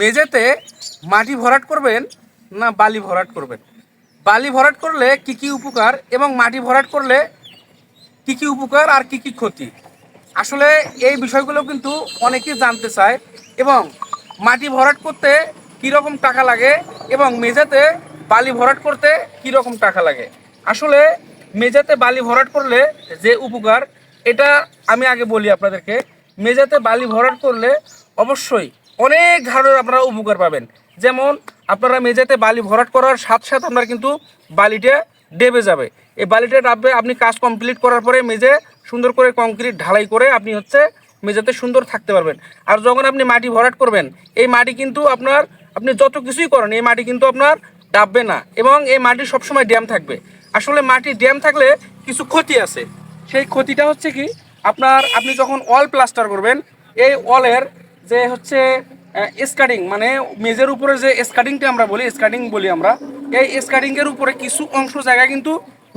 মেঝেতে মাটি ভরাট করবেন না বালি ভরাট করবেন? বালি ভরাট করলে কি কি উপকার এবং মাটি ভরাট করলে কি কি উপকার আর কি কি ক্ষতি? আসলে এই বিষয়গুলো কিন্তু অনেকেই জানতে চায় এবং মাটি ভরাট করতে কি রকম টাকা লাগে এবং মেঝেতে বালি ভরাট করতে কি রকম টাকা লাগে? আসলে মেঝেতে বালি ভরাট করলে যে উপকার, এটা আমি আগে বলি আপনাদেরকে। মেঝেতে বালি ভরাট করলে অবশ্যই অনেক ধরনের আপনারা উপকার পাবেন। যেমন, আপনারা মেঝেতে বালি ভরাট করার সাথে সাথে আপনার কিন্তু বালিটা ডেবে যাবে। এই বালিটা ডাববে, আপনি কাজ কমপ্লিট করার পরে মেঝে সুন্দর করে কংক্রিট ঢালাই করে আপনি হচ্ছে মেঝেতে সুন্দর থাকতে পারবেন। আর যখন আপনি মাটি ভরাট করবেন, এই মাটি কিন্তু আপনার, আপনি যত কিছুই করেন, এই মাটি কিন্তু আপনার ডাববে না এবং এই মাটি সবসময় ড্যাম থাকবে। আসলে মাটি ড্যাম থাকলে কিছু ক্ষতি আছে। সেই ক্ষতিটা হচ্ছে কি, আপনার, আপনি যখন অল প্লাস্টার করবেন, এই অলের যে হচ্ছে স্কাডিং মানে মেজের উপরে যে স্কাডিংটা আমরা বলি স্কাডিং বলি আমরা, এই স্কাডিংয়ের উপরে কিছু অংশ জায়গা কিন্তু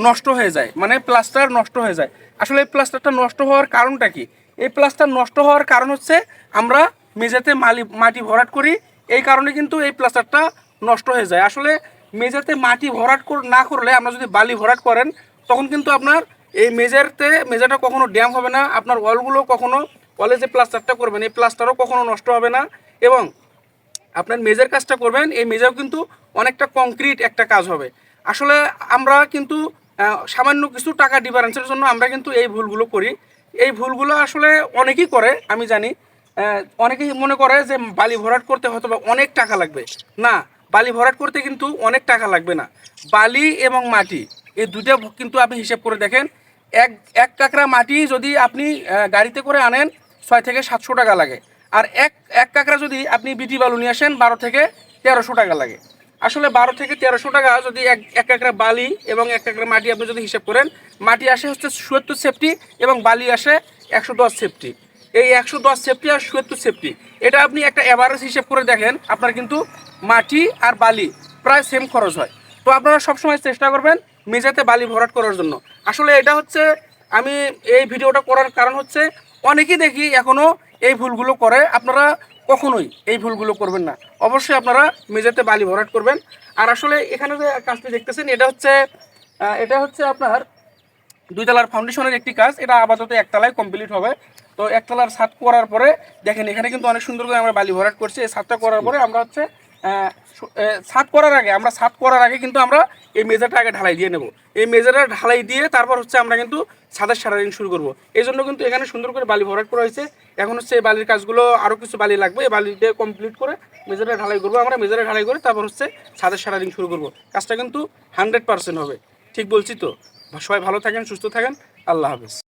নষ্ট হয়ে যায় মানে প্লাস্টার নষ্ট হয়ে যায়। আসলে এই প্লাস্টারটা নষ্ট হওয়ার কারণটা কি? এই প্লাস্টার নষ্ট হওয়ার কারণ হচ্ছে আমরা মেঝেতে মালি, মাটি ভরাট করি, এই কারণে কিন্তু এই প্লাস্টারটা নষ্ট হয়ে যায়। আসলে মেঝেতে মাটি ভরাট না করলে আমরা যদি বালি ভরাট করেন, তখন কিন্তু আপনার এই মেজেরতে মেজাটা কখনো ড্যাম হবে না, আপনার ওয়ালগুলো কখনো ওয়ালে যে প্লাস্টারটা করবেন, এই প্লাস্টারও কখনো নষ্ট হবে না এবং আপনার মেজের কাজটা করবেন, এই মেজাও কিন্তু অনেকটা কংক্রিট একটা কাজ হবে। আসলে আমরা কিন্তু সামান্য কিছু টাকা ডিফারেন্সের জন্য আমরা কিন্তু এই ভুলগুলো করি। এই ভুলগুলো আসলে অনেকেই করে, আমি জানি। অনেকেই মনে করে যে বালি ভরাট করতে হয়তো অনেক টাকা লাগবে। না, বালি ভরাট করতে কিন্তু অনেক টাকা লাগবে না। বালি এবং মাটি, এই দুটা কিন্তু আপনি হিসেব করে দেখেন। এক এক কাকরা মাটি যদি আপনি গাড়িতে করে আনেন ছয় থেকে সাতশো টাকা লাগে। আর এক এক কাঁকড়া যদি আপনি বিটি বালু নিয়ে আসেন, বারো থেকে তেরোশো টাকা লাগে। আসলে বারো থেকে তেরোশো টাকা যদি এক এক কাকরা বালি এবং এক কাকরা মাটি আপনি যদি হিসেব করেন, মাটি আসে হচ্ছে সত্তর সেফটি এবং বালি আসে একশো দশ সেফটি। এই একশো দশ সেফটি আর সত্তর সেফটি, এটা আপনি একটা অ্যাভারেজ হিসেব করে দেখেন, আপনার কিন্তু মাটি আর বালি প্রায় সেম খরচ হয়। তো আপনারা সবসময় চেষ্টা করবেন মেঝেতে বালি ভরাট করার জন্য। আসলে এটা হচ্ছে আমি এই ভিডিওটা করার কারণ হচ্ছে অনেকেই দেখি এখনও এই ভুলগুলো করে। আপনারা কখনোই এই ভুলগুলো করবেন না। অবশ্যই আপনারা মেঝেতে বালি ভরাট করবেন। আর আসলে এখানে যে কাজটি দেখতেছেন এটা হচ্ছে এটা হচ্ছে আপনার দুই তলার ফাউন্ডেশনের একটি কাজ। এটা আপাতত একতলায় কমপ্লিট হবে। তো একতলার ছাদ করার পরে দেখেন এখানে কিন্তু অনেক সুন্দর করে আমরা বালি ভরাট করছি। এই ছাদটা করার পরে আমরা হচ্ছে আহ, সু- ছাদ করার আগে আমরা ছাদ করার আগে কিন্তু আমরা এই মেজারটা আগে ঢালাই দিয়ে নেব। এই মেজারটা ঢালাই দিয়ে তারপর হচ্ছে আমরা কিন্তু ছাদের সারাদিন শুরু করব। এই জন্য কিন্তু এখানে সুন্দর করে বালি ভরাট করা হয়েছে। এখন হচ্ছে এই বালির কাজগুলো আরও কিছু বালি লাগবে। এই বালি দিয়ে কমপ্লিট করে মেজারে ঢালাই করব। আমরা মেজারে ঢালাই করে তারপর হচ্ছে ছাদের সারাদিন শুরু করব। কাজটা কিন্তু হান্ড্রেড পার্সেন্ট হবে। ঠিক বলছি তো? সবাই ভালো থাকেন সুস্থ থাকেন। আল্লাহ হাফেজ।